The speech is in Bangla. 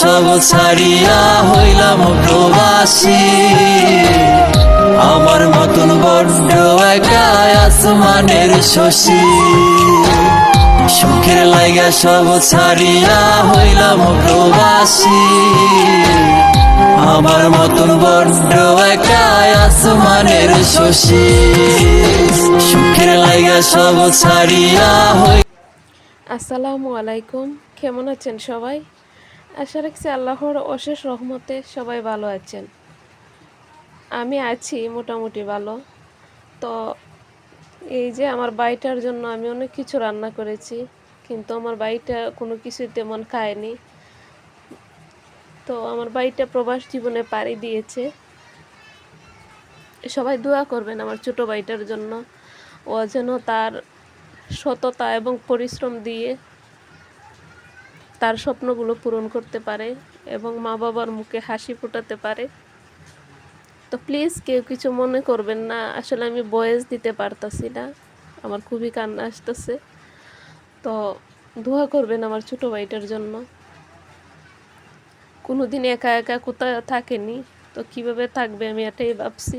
সব ছাড়িয়া হইলাম প্রবাসী। আমার মতন বড্ড একা আসমানের শশী। সুখের লাইগা সব ছাড়িয়া হইলাম প্রবাসী। আমার মতন বড্ড একা আসমানের শশী। সুখের লাইগা সব ছাড়িয়া হই আসসালামু আলাইকুম। কেমন আছেন সবাই? আশা রাখছি আল্লাহর অশেষ রহমতে সবাই ভালো আছেন। আমি আছি মোটামুটি ভালো। তো এই যে আমার বাড়িটার জন্য আমি অনেক কিছু রান্না করেছি, কিন্তু আমার বাড়িটা কোনো কিছুই তেমন খায়নি। তো আমার বাড়িটা প্রবাস জীবনে পাড়ি দিয়েছে। সবাই দোয়া করবেন আমার ছোটো বাড়িটার জন্য। ও যেন তার সততা এবং পরিশ্রম দিয়ে তার স্বপ্নগুলো পূরণ করতে পারে এবং মা বাবার মুখে হাসি ফোটাতে পারে। তো প্লিজ কেউ কিছু মনে করবেন না, আসলে আমি বয়েস দিতে পারতাছি না, আমার খুবই কান্না আসতেছে। তো দোয়া করবেন আমার ছোটো ভাইটার জন্য। কোনোদিন একা একা কোথাও থাকেনি, তো কীভাবে থাকবে আমি এটাই ভাবছি।